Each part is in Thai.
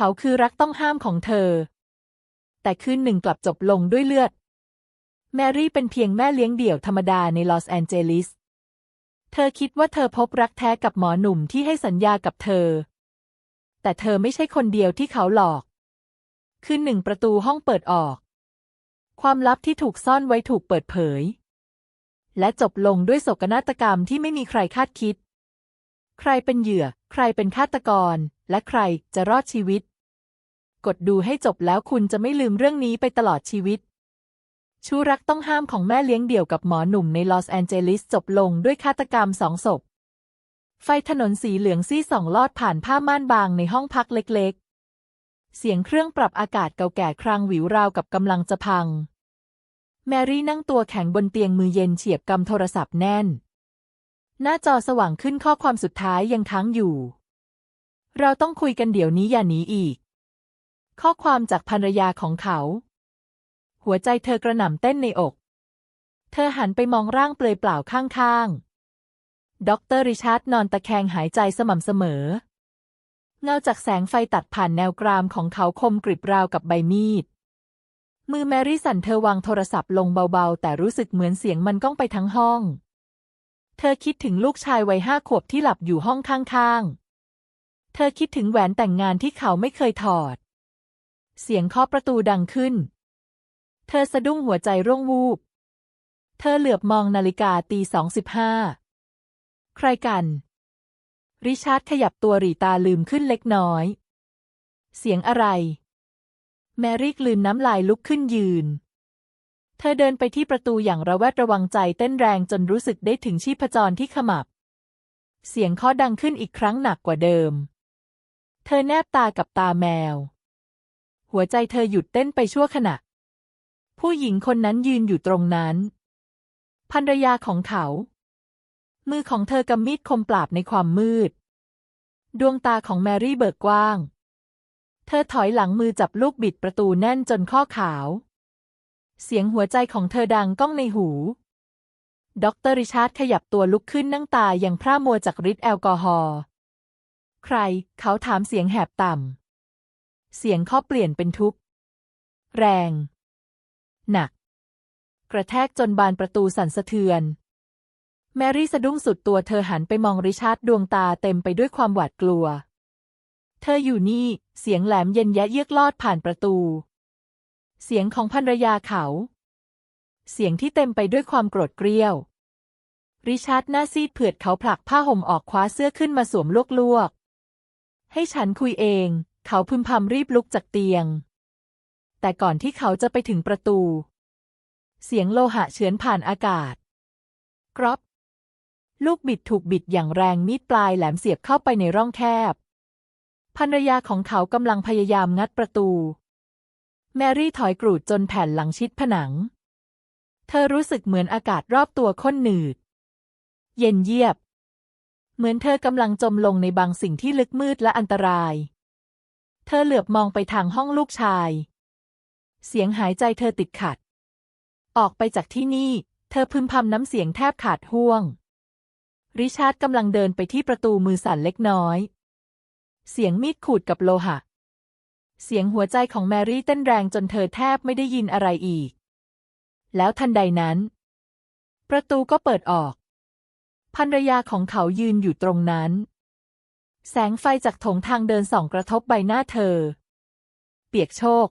เขาคือรักต้องห้ามของเธอ แต่คืนหนึ่งกลับจบลงด้วยเลือด แมรี่เป็นเพียงแม่เลี้ยงเดี่ยวธรรมดาในลอสแอนเจลิส เธอคิดว่าเธอพบรักแท้กับหมอหนุ่มที่ให้สัญญากับเธอ แต่เธอไม่ใช่คนเดียวที่เขาหลอก คืนหนึ่งประตูห้องเปิดออก ความลับที่ถูกซ่อนไว้ถูกเปิดเผย และจบลงด้วยโศกนาฏกรรมที่ไม่มีใครคาดคิด ใครเป็นเหยื่อ ใครเป็นฆาตกร และใครจะรอดชีวิต กดดูให้จบแล้วคุณจะไม่ลืมเรื่องนี้ไปตลอดชีวิต ชูรักต้องห้ามของแม่เลี้ยงเดี่ยวกับหมอหนุ่มในลอสแอนเจลิสจบลงด้วยฆาตกรรมสองศพ ไฟถนนสีเหลืองซี่ส่องลอดผ่านผ้าม่านบางในห้องพักเล็กๆ เสียงเครื่องปรับอากาศเก่าแก่ครางหวิวราวกับกำลังจะพัง แมรี่นั่งตัวแข็งบนเตียงมือเย็นเฉียบกำโทรศัพท์แน่น หน้าจอสว่างขึ้นข้อความสุดท้ายยังค้างอยู่ เราต้องคุยกันเดี๋ยวนี้อย่าหนีอีก ข้อความจากภรรยาของเขา หัวใจเธอกระหน่ำเต้นในอก เธอหันไปมองร่างเปลือยเปล่าข้างๆ ด็อกเตอร์ริชาร์ดนอนตะแคงหายใจสม่ำเสมอ เงาจากแสงไฟตัดผ่านแนวกรามของเขาคมกริบราวกับใบมีด มือแมรี่สันเธอวางโทรศัพท์ลงเบาๆ แต่รู้สึกเหมือนเสียงมันก้องไปทั้งห้อง เธอคิดถึงลูกชายวัยห้าขวบที่หลับอยู่ห้องข้างๆ เธอคิดถึงแหวนแต่งงานที่เขาไม่เคยถอด เสียงเคาะประตูดังขึ้น เธอสะดุ้งหัวใจร่วงวูบ เธอเหลือบมองนาฬิกาตีสองสิบห้า ใครกัน ริชาร์ดขยับตัวหรีตาลืมขึ้นเล็กน้อย เสียงอะไร แมรี่กลืนน้ำลายลุกขึ้นยืน เธอเดินไปที่ประตูอย่างระแวดระวังใจเต้นแรงจนรู้สึกได้ถึงชีพจรที่ขมับ เสียงเคาะดังขึ้นอีกครั้งหนักกว่าเดิม เธอแนบตากับตาแมว หัวใจเธอหยุดเต้นไปชั่วขณะ ผู้หญิงคนนั้นยืนอยู่ตรงนั้นภรรยาของเขา มือของเธอกำมีดคมปราบในความมืด ดวงตาของแมรี่เบิกกว้าง เธอถอยหลังมือจับลูกบิดประตูแน่นจนข้อขาว เสียงหัวใจของเธอดังก้องในหูด็อกเตอร์ริชาร์ดขยับตัวลุกขึ้นนั่งตาอยังพร่ามัวจากฤทธิ์แอลกอฮอล์ ใคร เขาถามเสียงแหบต่ำ เสียงข้อเปลี่ยนเป็นทุบแรง หนัก กระแทกจนบานประตูสั่นสะเทือน แมรี่สะดุ้งสุดตัวเธอหันไปมองริชาร์ดดวงตาเต็มไปด้วยความหวาดกลัว เธออยู่นี่ เสียงแหลมเย็นแยะเยือกลอดผ่านประตู เสียงของภรรยาเขา เสียงที่เต็มไปด้วยความโกรธเกรี้ยว ริชาร์ดหน้าซีดเผือดเขาผลักผ้าห่มออกคว้าเสื้อขึ้นมาสวมลวกๆให้ฉันคุยเอง เขาพึมพำรีบลุกจากเตียง แต่ก่อนที่เขาจะไปถึงประตู เสียงโลหะเฉือนผ่านอากาศกรอบลูกบิดถูกบิดอย่างแรงมีดปลายแหลมเสียบเข้าไปในร่องแคบภรรยาของเขากำลังพยายามงัดประตู แมรี่ถอยกรูดจนแผ่นหลังชิดผนัง เธอรู้สึกเหมือนอากาศรอบตัวข้นหนืด เย็นเยียบ เหมือนเธอกำลังจมลงในบางสิ่งที่ลึกมืดและอันตราย เธอเหลือบมองไปทางห้องลูกชาย เสียงหายใจเธอติดขัด ออกไปจากที่นี่ เธอพึมพำน้ำเสียงแทบขาดห่วง ริชาร์ดกำลังเดินไปที่ประตูมือสั่นเล็กน้อย เสียงมีดขูดกับโลหะ เสียงหัวใจของแมรี่เต้นแรงจนเธอแทบไม่ได้ยินอะไรอีก แล้วทันใดนั้น ประตูก็เปิดออกภรรยาของเขายืนอยู่ตรงนั้น แสงไฟจากโถงทางเดินส่องกระทบใบหน้าเธอ เปียกโชก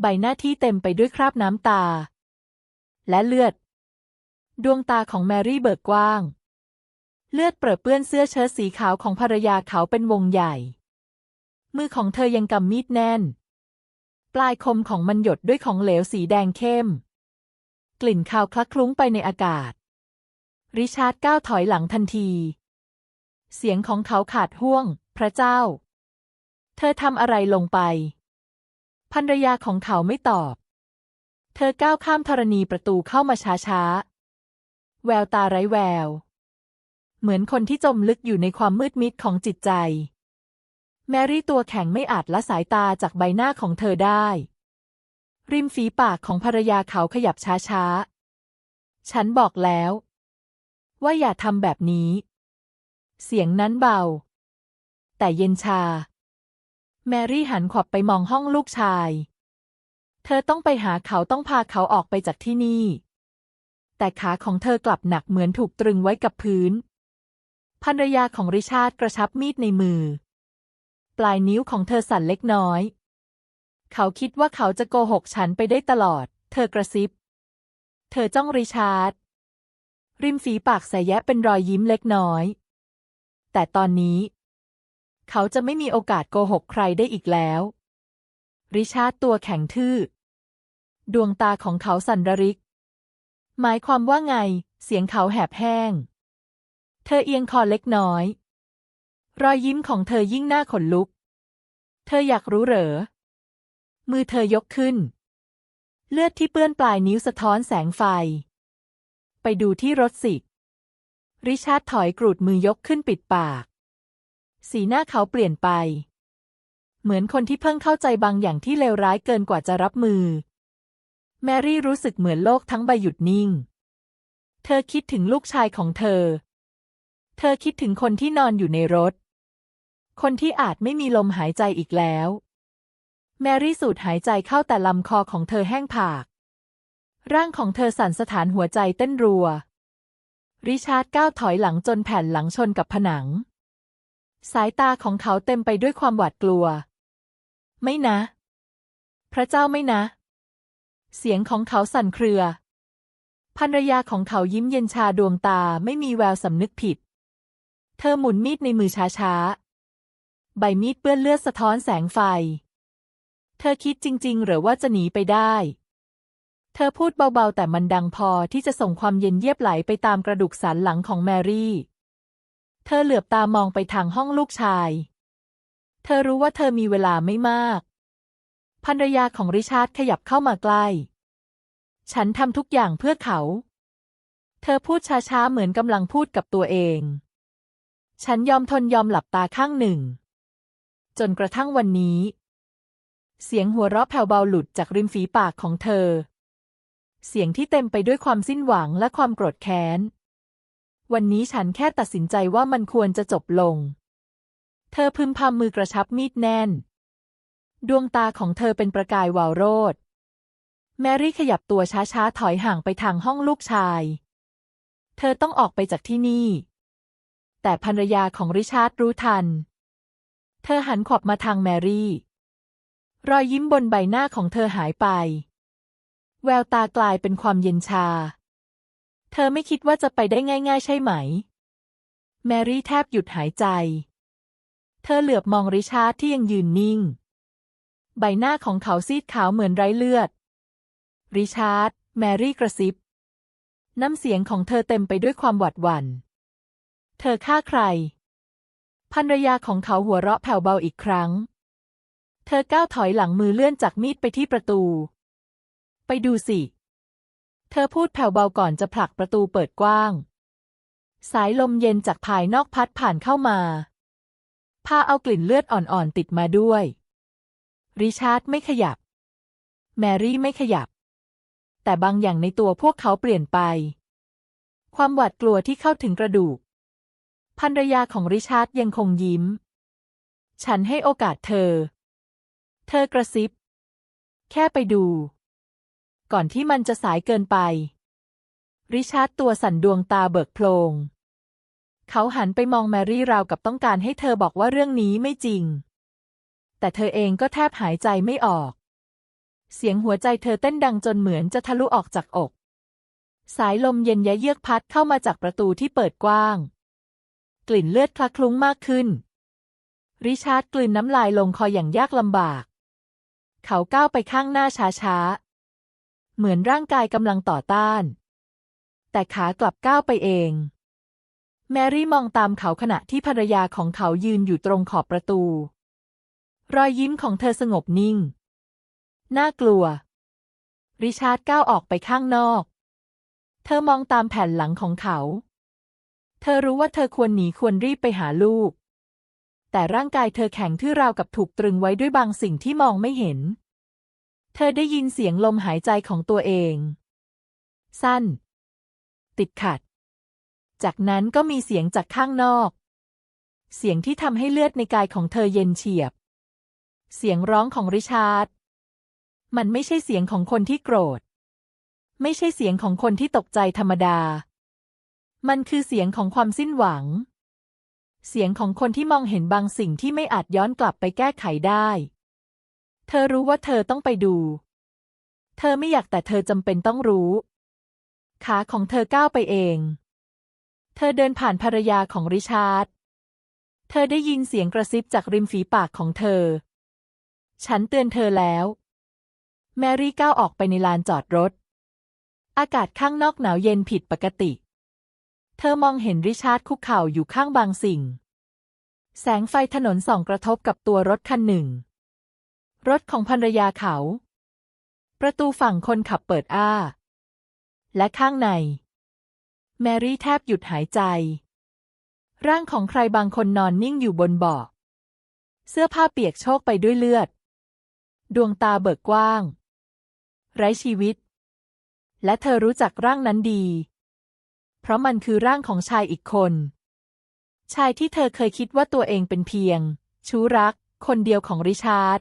ใบหน้าที่เต็มไปด้วยคราบน้ำตา และเลือด ดวงตาของแมรี่เบิกกว้าง เลือดเปรอะเปื้อนเสื้อเชิ้ตสีขาวของภรรยาเขาเป็นวงใหญ่ มือของเธอยังกำมีดแน่น ปลายคมของมันหยดด้วยของเหลวสีแดงเข้ม กลิ่นคาวคลักคลุ้งไปในอากาศ ริชาร์ดก้าวถอยหลังทันที เสียงของเขาขาดห่วง พระเจ้า เธอทำอะไรลงไปภรรยาของเขาไม่ตอบ เธอก้าวข้ามธรณีประตูเข้ามาช้าๆ แววตาไร้แวว เหมือนคนที่จมลึกอยู่ในความมืดมิดของจิตใจ แมรี่ตัวแข็งไม่อาจละสายตาจากใบหน้าของเธอได้ ริมฝีปากของภรรยาเขาขยับช้าๆ ฉันบอกแล้ว ว่าอย่าทำแบบนี้ เสียงนั้นเบา แต่เย็นชา แมรี่หันขวับไปมองห้องลูกชาย เธอต้องไปหาเขาต้องพาเขาออกไปจากที่นี่ แต่ขาของเธอกลับหนักเหมือนถูกตรึงไว้กับพื้น ภรรยาของริชาร์ดกระชับมีดในมือ ปลายนิ้วของเธอสั่นเล็กน้อย เขาคิดว่าเขาจะโกหกฉันไปได้ตลอด เธอกระซิบ เธอจ้องริชาร์ดริมฝีปากแสแยะเป็นรอยยิ้มเล็กน้อย แต่ตอนนี้ เขาจะไม่มีโอกาสโกหกใครได้อีกแล้ว ริชาร์ดตัวแข็งทื่อ ดวงตาของเขาสั่นระริก หมายความว่าไง เสียงเขาแหบแห้ง เธอเอียงคอเล็กน้อย รอยยิ้มของเธอยิ่งน่าขนลุก เธออยากรู้เหรอ มือเธอยกขึ้น เลือดที่เปื้อนปลายนิ้วสะท้อนแสงไฟ ไปดูที่รถสิ ริชาร์ดถอยกรูดมือยกขึ้นปิดปาก สีหน้าเขาเปลี่ยนไป เหมือนคนที่เพิ่งเข้าใจบางอย่างที่เลวร้ายเกินกว่าจะรับมือ แมรี่รู้สึกเหมือนโลกทั้งใบหยุดนิ่ง เธอคิดถึงลูกชายของเธอ เธอคิดถึงคนที่นอนอยู่ในรถ คนที่อาจไม่มีลมหายใจอีกแล้ว แมรี่สูดหายใจเข้าแต่ลำคอของเธอแห้งผาก ร่างของเธอสั่นสถานหัวใจเต้นรัว ริชาร์ดก้าวถอยหลังจนแผ่นหลังชนกับผนัง สายตาของเขาเต็มไปด้วยความหวาดกลัว ไม่นะ พระเจ้าไม่นะ เสียงของเขาสั่นเครือภรรยาของเขายิ้มเย็นชาดวงตาไม่มีแววสำนึกผิด เธอหมุนมีดในมือช้าๆ ใบมีดเปื้อนเลือดสะท้อนแสงไฟ เธอคิดจริง ๆ หรือว่าจะหนีไปได้ เธอพูดเบาๆ แต่มันดังพอที่จะส่งความเย็นเยียบไหลไปตามกระดูกสันหลังของแมรี่ เธอเหลือบตามองไปทางห้องลูกชาย เธอรู้ว่าเธอมีเวลาไม่มาก ภรรยาของริชาร์ดขยับเข้ามาใกล้ ฉันทำทุกอย่างเพื่อเขา เธอพูดช้าๆ เหมือนกำลังพูดกับตัวเอง ฉันยอมทนยอมหลับตาข้างหนึ่ง จนกระทั่งวันนี้ เสียงหัวเราะแผ่วเบาหลุดจากริมฝีปากของเธอ เสียงที่เต็มไปด้วยความสิ้นหวังและความโกรธแค้น วันนี้ฉันแค่ตัดสินใจว่ามันควรจะจบลง เธอพึมพำมือกระชับมีดแน่น ดวงตาของเธอเป็นประกายวาวโรดแมรี่ขยับตัวช้าๆ ถอยห่างไปทางห้องลูกชาย เธอต้องออกไปจากที่นี่ แต่ภรรยาของริชาร์ดรู้ทัน เธอหันขวับมาทางแมรี่ รอยยิ้มบนใบหน้าของเธอหายไป แววตากลายเป็นความเย็นชา เธอไม่คิดว่าจะไปได้ง่าย ๆ ใช่ไหม แมรี่แทบหยุดหายใจ เธอเหลือบมองริชาร์ดที่ยังยืนนิ่ง ใบหน้าของเขาซีดขาวเหมือนไร้เลือด ริชาร์ด แมรี่กระซิบ น้ำเสียงของเธอเต็มไปด้วยความหวาดหวัน่น เธอฆ่าใครภรรยาของเขาหัวเราะแผ่วเบาอีกครั้ง เธอก้าวถอยหลังมือเลื่อนจากมีดไปที่ประตู ไปดูสิ เธอพูดแผ่วเบาก่อนจะผลักประตูเปิดกว้าง สายลมเย็นจากภายนอกพัดผ่านเข้ามา พาเอากลิ่นเลือดอ่อนๆติดมาด้วย ริชาร์ดไม่ขยับ แมรี่ไม่ขยับ แต่บางอย่างในตัวพวกเขาเปลี่ยนไป ความหวาดกลัวที่เข้าถึงกระดูกภรรยาของริชาร์ดยังคงยิ้ม ฉันให้โอกาสเธอ เธอกระซิบ แค่ไปดู ก่อนที่มันจะสายเกินไป ริชาร์ดตัวสั่นดวงตาเบิกโพลง เขาหันไปมองแมรี่ราวกับต้องการให้เธอบอกว่าเรื่องนี้ไม่จริง แต่เธอเองก็แทบหายใจไม่ออก เสียงหัวใจเธอเต้นดังจนเหมือนจะทะลุออกจากอก สายลมเย็นยะเยือกพัดเข้ามาจากประตูที่เปิดกว้าง กลิ่นเลือดคละคลุ้งมากขึ้น ริชาร์ดกลืนน้ำลายลงคออย่างยากลำบาก เขาก้าวไปข้างหน้าช้าๆ เหมือนร่างกายกำลังต่อต้าน แต่ขากลับก้าวไปเอง แมรี่มองตามเขาขณะที่ภรรยาของเขายืนอยู่ตรงขอบประตู รอยยิ้มของเธอสงบนิ่ง น่ากลัว ริชาร์ดก้าวออกไปข้างนอก เธอมองตามแผ่นหลังของเขา เธอรู้ว่าเธอควรหนีควรรีบไปหาลูก แต่ร่างกายเธอแข็งทื่อราวกับถูกตรึงไว้ด้วยบางสิ่งที่มองไม่เห็น เธอได้ยินเสียงลมหายใจของตัวเอง สั้น ติดขัด จากนั้นก็มีเสียงจากข้างนอก เสียงที่ทำให้เลือดในกายของเธอเย็นเฉียบ เสียงร้องของริชาร์ด มันไม่ใช่เสียงของคนที่โกรธ ไม่ใช่เสียงของคนที่ตกใจธรรมดา มันคือเสียงของความสิ้นหวัง เสียงของคนที่มองเห็นบางสิ่งที่ไม่อาจย้อนกลับไปแก้ไขได้ เธอรู้ว่าเธอต้องไปดู เธอไม่อยากแต่เธอจำเป็นต้องรู้ ขาของเธอก้าวไปเอง เธอเดินผ่านภรรยาของริชาร์ด เธอได้ยินเสียงกระซิบจากริมฝีปากของเธอ ฉันเตือนเธอแล้ว แมรี่ก้าวออกไปในลานจอดรถ อากาศข้างนอกหนาวเย็นผิดปกติ เธอมองเห็นริชาร์ดคุกเข่าอยู่ข้างบางสิ่ง แสงไฟถนนส่องกระทบกับตัวรถคันหนึ่ง รถของภรรยาเขา ประตูฝั่งคนขับเปิดอ้า และข้างใน แมรี่แทบหยุดหายใจ ร่างของใครบางคนนอนนิ่งอยู่บนเบาะเสื้อผ้าเปียกโชกไปด้วยเลือด ดวงตาเบิกกว้าง ไร้ชีวิต และเธอรู้จักร่างนั้นดี เพราะมันคือร่างของชายอีกคน ชายที่เธอเคยคิดว่าตัวเองเป็นเพียง ชู้รัก คนเดียวของริชาร์ด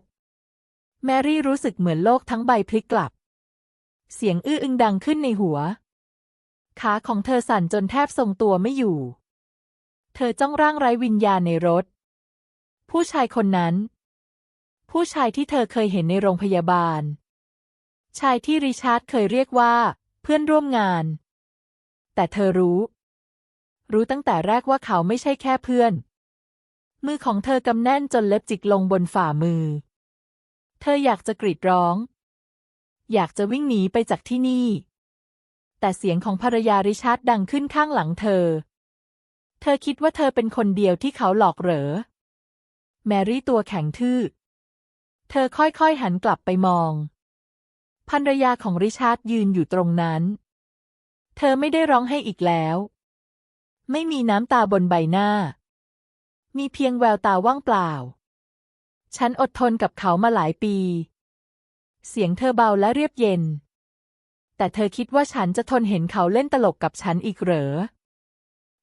แมรี่รู้สึกเหมือนโลกทั้งใบพลิกกลับ เสียงอื้ออึงดังขึ้นในหัว ขาของเธอสั่นจนแทบทรงตัวไม่อยู่ เธอจ้องร่างไร้วิญญาณในรถ ผู้ชายคนนั้น ผู้ชายที่เธอเคยเห็นในโรงพยาบาล ชายที่ริชาร์ดเคยเรียกว่า เพื่อนร่วมงาน แต่เธอรู้ รู้ตั้งแต่แรกว่าเขาไม่ใช่แค่เพื่อน มือของเธอกำแน่นจนเล็บจิกลงบนฝ่ามือ ธออยากจะกรีดร้อง อยากจะวิ่งหนีไปจากที่นี่ แต่เสียงของภรรยาริชาร์ดดังขึ้นข้างหลังเธอ เธอคิดว่าเธอเป็นคนเดียวที่เขาหลอกเหรอ แมรี่ตัวแข็งทื่อ เธอค่อยๆหันกลับไปมอง ภรรยาของริชาร์ดยืนอยู่ตรงนั้น เธอไม่ได้ร้องให้อีกแล้ว ไม่มีน้ำตาบนใบหน้า มีเพียงแววตาว่างเปล่า ฉันอดทนกับเขามาหลายปี เสียงเธอเบาและเรียบเย็น แต่เธอคิดว่าฉันจะทนเห็นเขาเล่นตลกกับฉันอีกเหรอ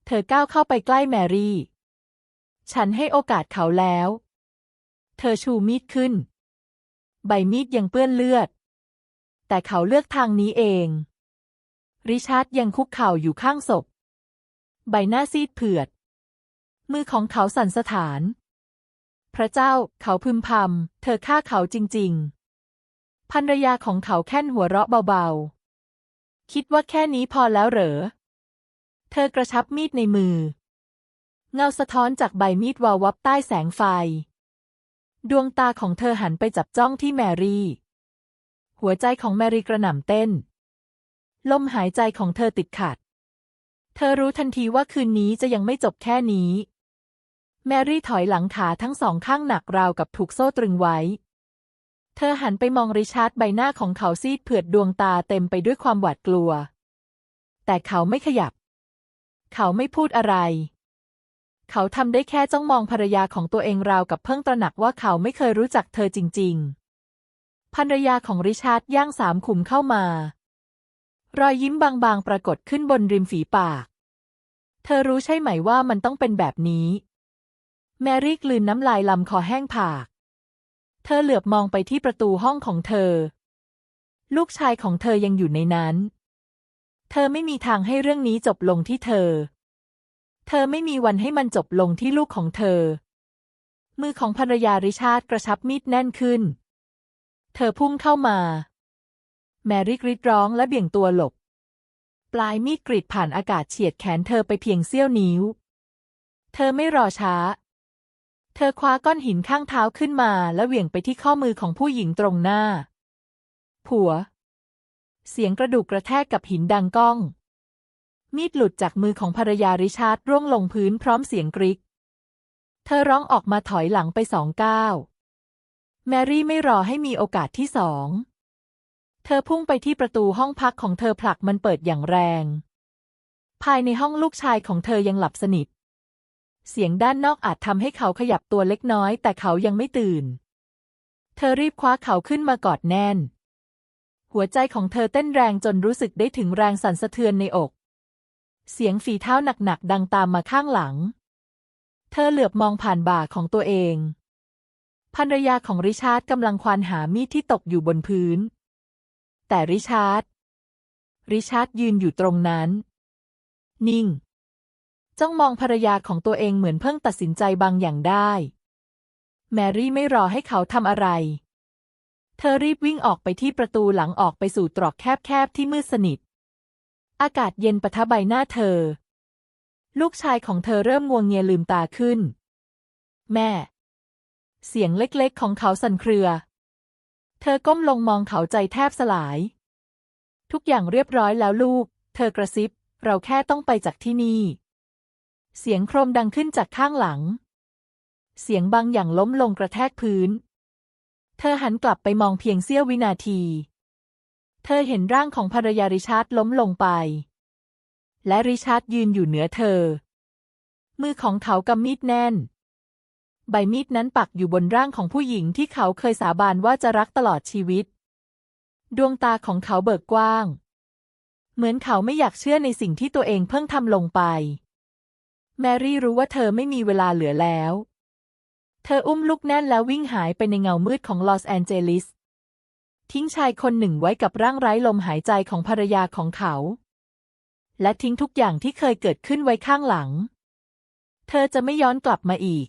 เธอก้าวเข้าไปใกล้แมรี่ ฉันให้โอกาสเขาแล้ว เธอชูมีดขึ้น ใบมีดยังเปื้อนเลือด แต่เขาเลือกทางนี้เอง ริชาร์ดยังคุกเข่าอยู่ข้างศพ ใบหน้าซีดเผือด มือของเขาสั่นสะท้าน พระเจ้า เขาพึมพำ เธอฆ่าเขาจริง ๆ ภรรยาของเขาแค่นหัวเราะเบา ๆ คิดว่าแค่นี้พอแล้วเหรอ เธอกระชับมีดในมือ เงาสะท้อนจากใบมีดวาววับใต้แสงไฟ ดวงตาของเธอหันไปจับจ้องที่แมรี่ หัวใจของแมรี่กระหน่ำเต้น ลมหายใจของเธอติดขัด เธอรู้ทันทีว่าคืนนี้จะยังไม่จบแค่นี้ แมรี่ถอยหลังขาทั้งสองข้างหนักราวกับถูกโซ่ตรึงไว้ เธอหันไปมองริชาร์ดใบหน้าของเขาซีดเผือดดวงตาเต็มไปด้วยความหวาดกลัว แต่เขาไม่ขยับ เขาไม่พูดอะไร เขาทำได้แค่จ้องมองภรรยาของตัวเองราวกับเพิ่งตระหนักว่าเขาไม่เคยรู้จักเธอจริง ๆ ภรรยาของริชาร์ดย่างสามขุมเข้ามารอยยิ้มบางๆ ปรากฏขึ้นบนริมฝีปาก เธอรู้ใช่ไหมว่ามันต้องเป็นแบบนี้ แมรี่กลืนน้ำลายลำคอแห้งผาก เธอเหลือบมองไปที่ประตูห้องของเธอ ลูกชายของเธอยังอยู่ในนั้น เธอไม่มีทางให้เรื่องนี้จบลงที่เธอ เธอไม่มีวันให้มันจบลงที่ลูกของเธอ มือของภรรยาริชาร์ดกระชับมีดแน่นขึ้น เธอพุ่งเข้ามา แมรี่กรีดร้องและเบี่ยงตัวหลบ ปลายมีดกรีดผ่านอากาศเฉียดแขนเธอไปเพียงเสี้ยวนิ้ว เธอไม่รอช้า เธอคว้าก้อนหินข้างเท้าขึ้นมาและเหวี่ยงไปที่ข้อมือของผู้หญิงตรงหน้า ผัว เสียงกระดูกกระแทกกับหินดังก้อง มีดหลุดจากมือของภรรยาริชาร์ดร่วงลงพื้นพร้อมเสียงกริก เธอร้องออกมาถอยหลังไปสองก้าว แมรี่ไม่รอให้มีโอกาสที่สอง เธอพุ่งไปที่ประตูห้องพักของเธอผลักมันเปิดอย่างแรง ภายในห้องลูกชายของเธอยังหลับสนิท เสียงด้านนอกอาจทำให้เขาขยับตัวเล็กน้อย แต่เขายังไม่ตื่น เธอรีบคว้าเขาขึ้นมากอดแน่น หัวใจของเธอเต้นแรงจนรู้สึกได้ถึงแรงสั่นสะเทือนในอก เสียงฝีเท้าหนักๆดังตามมาข้างหลัง เธอเหลือบมองผ่านบ่าของตัวเองภรรยาของริชาร์ดกำลังควานหามีดที่ตกอยู่บนพื้น แต่ริชาร์ดริชาร์ดยืนอยู่ตรงนั้น นิ่ง จ้องมองภรรยาของตัวเองเหมือนเพิ่งตัดสินใจบางอย่างได้ แมรี่ไม่รอให้เขาทำอะไร เธอรีบวิ่งออกไปที่ประตูหลังออกไปสู่ตรอกแคบๆที่มืดสนิท อากาศเย็นปะทะใบหน้าเธอ ลูกชายของเธอเริ่มงวงเงียลืมตาขึ้น แม่ เสียงเล็กๆของเขาสั่นเครือ เธอก้มลงมองเขาใจแทบสลาย ทุกอย่างเรียบร้อยแล้วลูก เธอกระซิบ เราแค่ต้องไปจากที่นี่ เสียงโครมดังขึ้นจากข้างหลัง เสียงบางอย่างล้มลงกระแทกพื้น เธอหันกลับไปมองเพียงเสี้ยววินาที เธอเห็นร่างของภรรยาริชาร์ดล้มลงไป และริชาร์ดยืนอยู่เหนือเธอ มือของเขากำมีดแน่น ใบมีดนั้นปักอยู่บนร่างของผู้หญิงที่เขาเคยสาบานว่าจะรักตลอดชีวิต ดวงตาของเขาเบิกกว้าง เหมือนเขาไม่อยากเชื่อในสิ่งที่ตัวเองเพิ่งทำลงไป แมรี่รู้ว่าเธอไม่มีเวลาเหลือแล้ว เธออุ้มลูกแน่นแล้ววิ่งหายไปในเงามืดของลอสแอนเจลิส ทิ้งชายคนหนึ่งไว้กับร่างไร้ลมหายใจของภรรยาของเขา และทิ้งทุกอย่างที่เคยเกิดขึ้นไว้ข้างหลัง เธอจะไม่ย้อนกลับมาอีก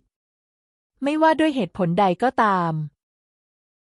ไม่ว่าด้วยเหตุผลใดก็ตาม